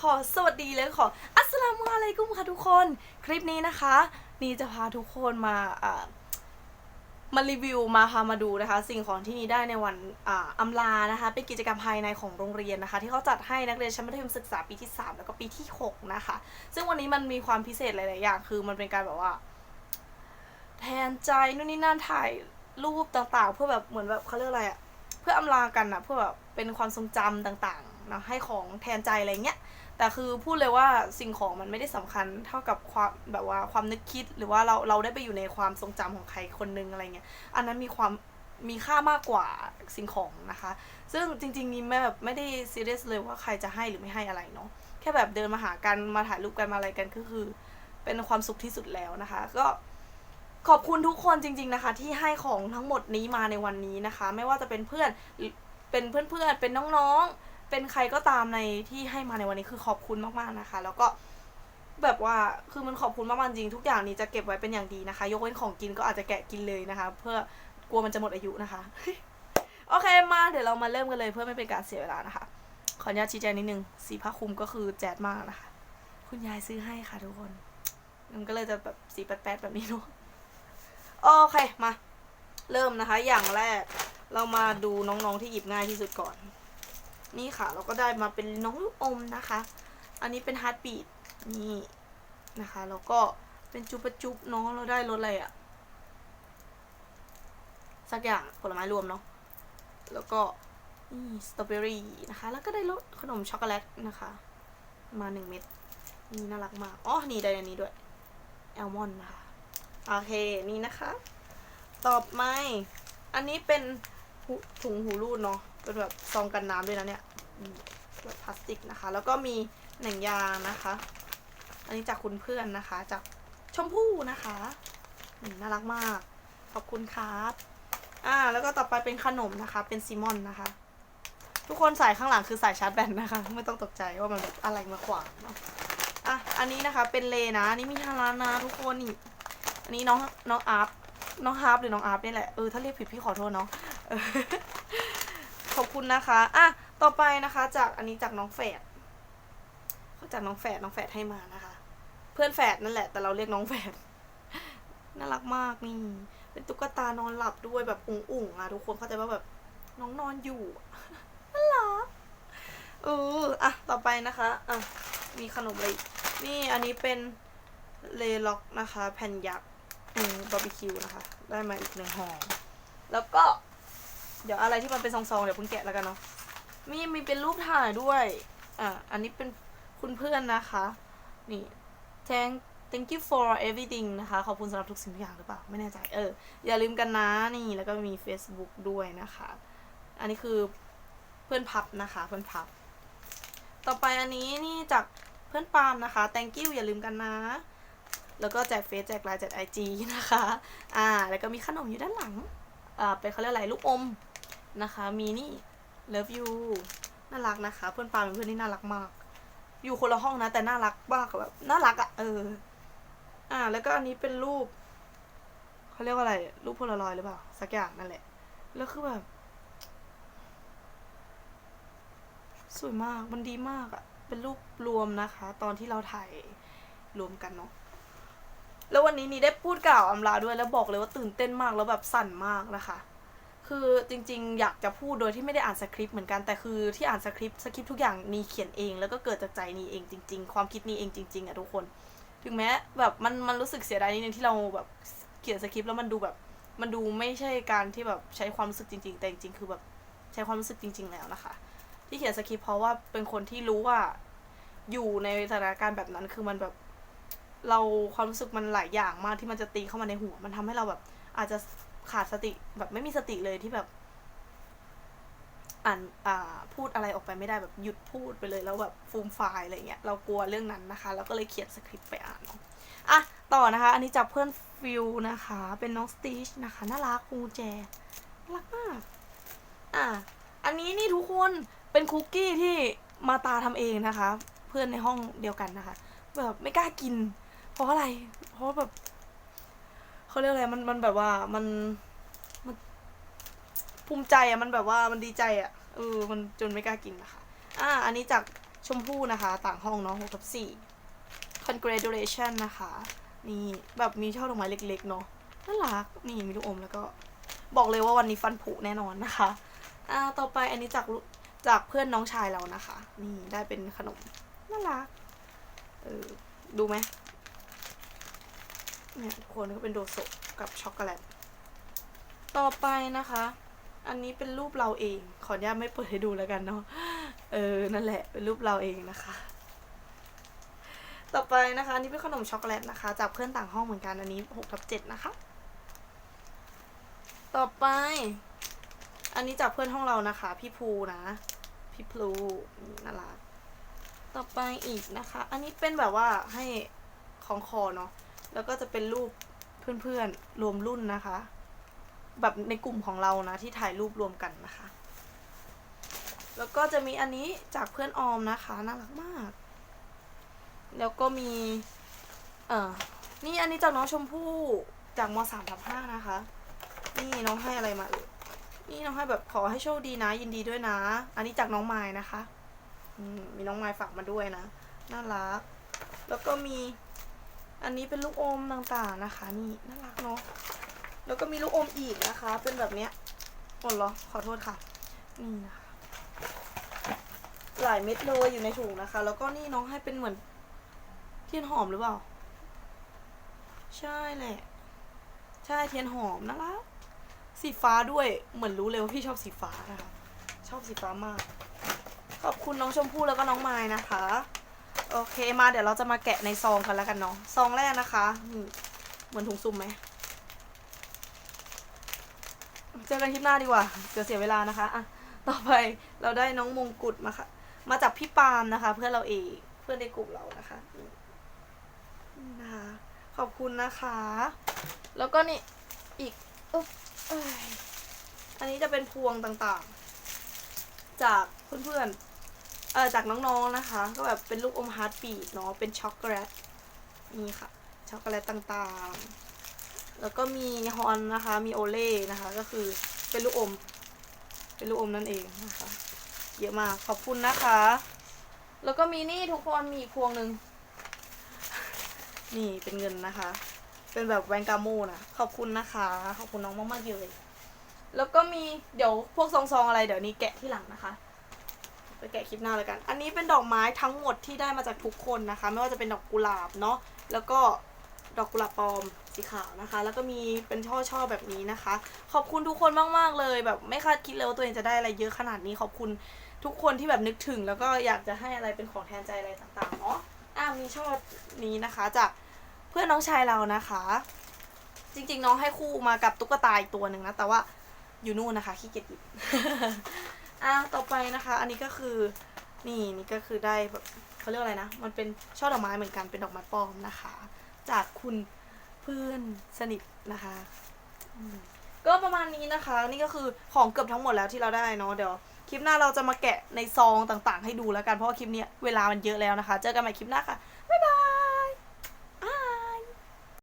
ขอสวัสดีและขออัสสลามุอะลัยกุมค่ะทุกคน คลิปนี้นะคะ นี่จะพาทุกคนมาอ่ามารีวิวมาพามาดูนะคะ สิ่งของที่นี่ได้ในวันอ่าอำลานะคะ เป็นกิจกรรมภายในของโรงเรียนนะคะ ที่เขาจัดให้นักเรียนชั้นมัธยมศึกษาปีที่ 3 แล้วก็ปีที่ 6 นะคะ ซึ่งวันนี้มันมีความพิเศษหลาย ๆ อย่าง คือมันเป็นการแบบว่า แทนใจนู่นนี่นั่นถ่ายรูปต่าง ๆ เพื่อแบบเหมือนแบบเขาเรียกอะไรอะเพื่ออำลากันอะเพื่อแบบเป็นความทรงจำต่างๆนะให้ของแทนใจอะไรเงี้ย แต่คือพูดเลยว่าสิ่งของมันไม่ได้สำคัญเท่ากับความแบบว่าความนึกคิดหรือว่าเราเราได้ไปอยู่ในความทรงจำของใครคนนึงอะไรเงี้ยอันนั้นมีความมีค่ามากกว่าสิ่งของนะคะ ซึ่งจริงๆนี่ไม่แบบไม่ได้ซีเรียสเลยว่าใครจะให้หรือไม่ให้อะไรเนาะแค่แบบเดินมาหากันมาถ่ายรูปกันมาอะไรกันก็คือ เป็นความสุขที่สุดแล้วนะคะ ก็ขอบคุณทุกคนจริง ๆนะคะ ที่ให้ของทั้งหมดนี้มาในวันนี้นะคะ ไม่ว่าจะเป็นเพื่อนเป็นเพื่อนๆเป็นน้องๆ เป็นใครก็ตามในที่ให้มาในวันนี้คือขอบคุณมากๆนะคะ แล้วก็แบบว่าคือมันขอบคุณมากๆจริงทุกอย่างนี้จะเก็บไว้เป็นอย่างดีนะคะ ยกเว้นของกินก็อาจจะแกะกินเลยนะคะ เพื่อกลัวมันจะหมดอายุนะคะโอเคมาเดี๋ยวเรามาเริ่มกันเลยเพื่อไม่เป็นการเสียเวลานะคะ ขออนุญาตชี้แจงนิดนึงสีผ้าคลุมก็คือแจ๊ดมากนะคะ คุณยายซื้อให้ค่ะทุกคนมันก็เลยจะแบบสีแป๊ดๆแบบนี้เนาะโอเคมา เริ่มนะคะ อย่างแรกเรามาดูน้องๆที่หยิบง่ายที่สุดก่อน นี่ค่ะ เราก็ได้มาเป็นน้องลูกอมนะคะ อันนี้เป็นฮาร์ดบีดนี่นะคะแล้วก็เป็นจุบจุบเนาะเราได้รสอะไรอะสักอย่างผลไม้รวมเนาะแล้วก็นี่สตรอเบอรี่นะคะ แล้วก็ได้รสขนมช็อกโกแลตนะคะ มาหนึ่งเม็ดนี่น่ารักมากอ๋อนี่ได้อันนี้ด้วยแอลมอนด์นะคะโอเคนี่นะคะ ต่อไปอันนี้เป็นถุงหูรูดเนาะ เป็นแบบซองกันน้ำด้วยนะเนี่ยแบบพลาสติกนะคะ แล้วก็มีหนังยางนะคะ อันนี้จากคุณเพื่อนนะคะ จากชมพู่นะคะน่ารักมาก ขอบคุณครับอ่า แล้วก็ต่อไปเป็นขนมนะคะ เป็นซีมอนนะคะ ทุกคนใส่ข้างหลังคือใส่ชาร์จแบตนะคะ ไม่ต้องตกใจว่ามันแบบอะไรมาขวางเนาะอะอันนี้นะคะเป็นเลนะนี่มีฮารานะทุกคนนี่อันนี้น้องน้องอาร์ฟน้องฮาร์ฟหรือน้องอาร์ฟนี่แหละเออถ้าเรียกผิดพี่ขอโทษเนาะ ขอบคุณนะคะอะต่อไปนะคะจากอันนี้จากน้องแฝดเขาจากน้องแฝดน้องแฝดให้มานะคะ เพื่อนแฝดนั่นแหละ แต่เราเรียกน้องแฝดน่ารักมากนี่ เป็นตุ๊กตานอนหลับด้วยแบบอุ่งๆอะทุกคนเข้าใจว่าแบบ น้องนอนอยู่น่ารักเอออะต่อไปนะคะอะมีขนมอะไรอีกนี่อันนี้เป็นเลล็อกนะคะ แผ่นยักษ์อืมบาร์บีคิวนะคะ ได้มาอีกหนึ่งห่อแล้วก็ เดี๋ยวอะไรที่มันเป็นซองๆเดี๋ยวเพิ่งแกะแล้วกันเนาะมีมีเป็นรูปถ่ายด้วยอะอันนี้เป็นคุณเพื่อนนะคะ นี่ thank thank you for everything นะคะ ขอบคุณสำหรับทุกสิ่งทุกอย่างหรือเปล่า ไม่แน่ใจ เออ อย่าลืมกันนะ นี่ แล้วก็มี Facebook ด้วยนะคะ อันนี้คือเพื่อนพับนะคะ เพื่อนพับ ต่อไปอันนี้นี่จากเพื่อนปาล์มนะคะ thank you อย่าลืมกันนะ แล้วก็แจกเฟซแจกไลน์แจกไอจีนะคะ อ่า แล้วก็มีขนมอยู่ด้านหลัง อ่า เป็นเขาเรียกอะไร ลูกอม นะคะ มีนี่ love you น่ารักนะคะ เพื่อนปาล์มเป็นเพื่อนที่น่ารักมาก อยู่คนละห้องนะ แต่น่ารักมากแบบน่ารักอะ่ะเออ อ่า แล้วก็อันนี้เป็นรูปเขาเรียกว่าอะไร รูปโพลารอยหรือเปล่า สักอย่างนั่นแหละ แล้วคือแบบ สวยมาก มันดีมากอะเป็นรูปรวมนะคะ ตอนที่เราถ่ายรวมกันเนาะแล้ววันนี้นี่ได้พูดกล่าวอำลาด้วยแล้วบอกเลยว่าตื่นเต้นมากแล้วแบบสั่นมากนะคะ คือจริง ๆ อยากจะพูดโดยที่ไม่ได้อ่านสคริปต์เหมือนกันแต่คือที่อ่านสคริปต์สคริปต์ทุกอย่างนีเขียนเอง แล้วก็เกิดจากใจนีเองจริง ๆ ความคิดนีเองจริง ๆอะทุกคน ถึงแม้แบบมันมันรู้สึกเสียดายนิดนึงที่เราแบบเขียนสคริปต์แล้วมันดูแบบมันดูไม่ใช่การที่แบบใช้ความรู้สึกจริง ๆ แต่จริงๆคือแบบใช้ความรู้สึกจริง ๆ แล้วนะคะ ที่เขียนสคริปต์เพราะว่าเป็นคนที่รู้ว่าอยู่ในสถานการณ์แบบนั้นคือมันแบบเราความรู้สึกมันหลายอย่างมากที่มันจะตีเข้ามาในหัว มันทำให้เราแบบอาจจะ ขาดสติแบบไม่มีสติเลยที่แบบ อ่านอ่าพูดอะไรออกไปไม่ได้แบบหยุดพูดไปเลยแล้วแบบฟูมไฟล์อะไรเงี้ยเรากลัวเรื่องนั้นนะคะเราก็เลยเขียนสคริปต์ไปอ่านอะต่อนะคะ อันนี้จากเพื่อนฟิลนะคะ เป็นน้องสตีชนะคะน่ารักงูแจน่ารักมากอะอันนี้นี่ทุกคนเป็นคุกกี้ที่มาตาทำเองนะคะ เพื่อนในห้องเดียวกันนะคะ แบบไม่กล้ากิน เพราะอะไร เพราะแบบ เขาเรียกอะไรมันมันแบบว่ามันมัน ภูมิใจอะมันแบบว่ามันดีใจอะเออมันจนไม่กล้ากินนะคะ อ่า อันนี้จากชมพู่นะคะ ต่างห้องเนาะหกทับสี่ congratulation นะคะ นี่แบบมีช่อดอกไม้เล็ก ๆ เนาะน่ารักนี่มีลูกอมแล้วก็บอกเลยว่าวันนี้ฟันผุแน่นอนนะคะ อ่า ต่อไปอันนี้จากลูจากเพื่อนน้องชายเรานะคะ นี่ได้เป็นขนมน่ารัก เออ ดูไหม เนี่ยทุกคนก็เป็นโดโซกับช็อกโกแลต ต่อไปนะคะ อันนี้เป็นรูปเราเอง ขออนุญาตไม่เปิดให้ดูแล้วกันเนาะ เออ นั่นแหละ เป็นรูปเราเองนะคะ ต่อไปนะคะอันนี้เป็นขนมช็อกโกแลตนะคะ จากเพื่อนต่างห้องเหมือนกัน อันนี้หกทับเจ็ดนะคะ ต่อไป อันนี้จากเพื่อนห้องเรานะคะ พี่ภูนะ พี่พลูน่ารักต่อไปอีกนะคะ อันนี้เป็นแบบว่าให้ของคอเนาะ แล้วก็จะเป็นรูปเพื่อนๆรวมรุ่นนะคะ แบบในกลุ่มของเรานะที่ถ่ายรูปรวมกันนะคะ แล้วก็จะมีอันนี้จากเพื่อนออมนะคะน่ารักมาก แล้วก็มี เออนี่อันนี้จากน้องชมพู่จากมสามทับห้านะคะ นี่น้องให้อะไรมาเอ่ยนี่น้องให้แบบขอให้โชคดีนะ ยินดีด้วยนะ อันนี้จากน้องไม้นะคะอืมมีน้องไม้ฝากมาด้วยนะน่ารัก แล้วก็มี อันนี้เป็นลูกอมต่างๆนะคะ นี่น่ารักเนาะแล้วก็มีลูกอมอีกนะคะ เป็นแบบเนี้ยหมดเหรอขอโทษค่ะนี่นะคะหลายเม็ดเลยอยู่ในถุงนะคะ แล้วก็นี่น้องให้เป็นเหมือนเทียนหอมหรือเปล่า ใช่แหละ ใช่เทียนหอมน่ารักสีฟ้าด้วยเหมือนรู้เลยว่าพี่ชอบสีฟ้านะคะ ชอบสีฟ้ามาก ขอบคุณน้องชมพู่แล้วก็น้องไม้นะคะ โอเคมาเดี๋ยวเราจะมาแกะในซองกันแล้วกันเนาะซองแรกนะคะ เหมือนถุงซุ่มไหมเจอกันคลิปหน้าดีกว่าเดี๋ยวเสียเวลานะคะอะต่อไปเราได้น้องมงกุฎมาค่ะ มาจากพี่ปาล์มนะคะ เพื่อนเราเองเพื่อนในกลุ่มเรานะคะนะคะขอบคุณนะคะ แล้วก็นี่อีกอุ๊บอันนี้จะเป็นพวงต่างๆ จากเพื่อนๆ เออจากน้องๆนะคะ ก็แบบเป็นลูกอมฮาร์ดบีดเนาะเป็นช็อกโกแลตนี่ค่ะช็อกโกแลตต่างๆ แล้วก็มีฮอนนะคะมีโอเล่นะคะ ก็คือเป็นลูกอม เป็นลูกอมนั่นเองนะคะ เยอะมากขอบคุณนะคะ แล้วก็มีนี่ทุกคนมีอีกพวงหนึ่งนี่เป็นเงินนะคะ เป็นแบบแวนกาโมนะขอบคุณนะคะ ขอบคุณน้องมากๆเลย แล้วก็มีเดี๋ยวพวกซองๆอะไรเดี๋ยวนี้แกะที่หลังนะคะ ไปแกะคลิปหน้าแล้วกัน อันนี้เป็นดอกไม้ทั้งหมดที่ได้มาจากทุกคนนะคะ ไม่ว่าจะเป็นดอกกุหลาบเนาะ แล้วก็ดอกกุหลาบปลอมสีขาวนะคะ แล้วก็มีเป็นช่อช่อแบบนี้นะคะ ขอบคุณทุกคนมากๆเลย แบบไม่คาดคิดเลยว่าตัวเองจะได้อะไรเยอะขนาดนี้ ขอบคุณทุกคนที่แบบนึกถึง แล้วก็อยากจะให้อะไรเป็นของแทนใจอะไรต่างๆเนาะ อะมีช่อนี้นะคะจากเพื่อนน้องชายเรานะคะ จริงๆน้องให้คู่มากับตุ๊กตาอีกตัวหนึ่งนะ แต่ว่าอยู่นู่นนะคะขี้เกียจหยิบ อะต่อไปนะคะ อันนี้ก็คือนี่นี่ก็คือได้แบบเขาเรียกอะไรนะ มันเป็นช่อดอกไม้เหมือนกันเป็นดอกไม้ปลอมนะคะ จากคุณเพื่อนสนิทนะคะก็ประมาณนี้นะคะ นี่ก็คือของเกือบทั้งหมดแล้วที่เราได้เนาะเดี๋ยวคลิปหน้าเราจะมาแกะในซองต่างๆ ให้ดูแล้วกันเพราะว่าคลิปเนี้ยเวลามันเยอะแล้วนะคะ เจอกันใหม่คลิปหน้าค่ะบ๊ายบาย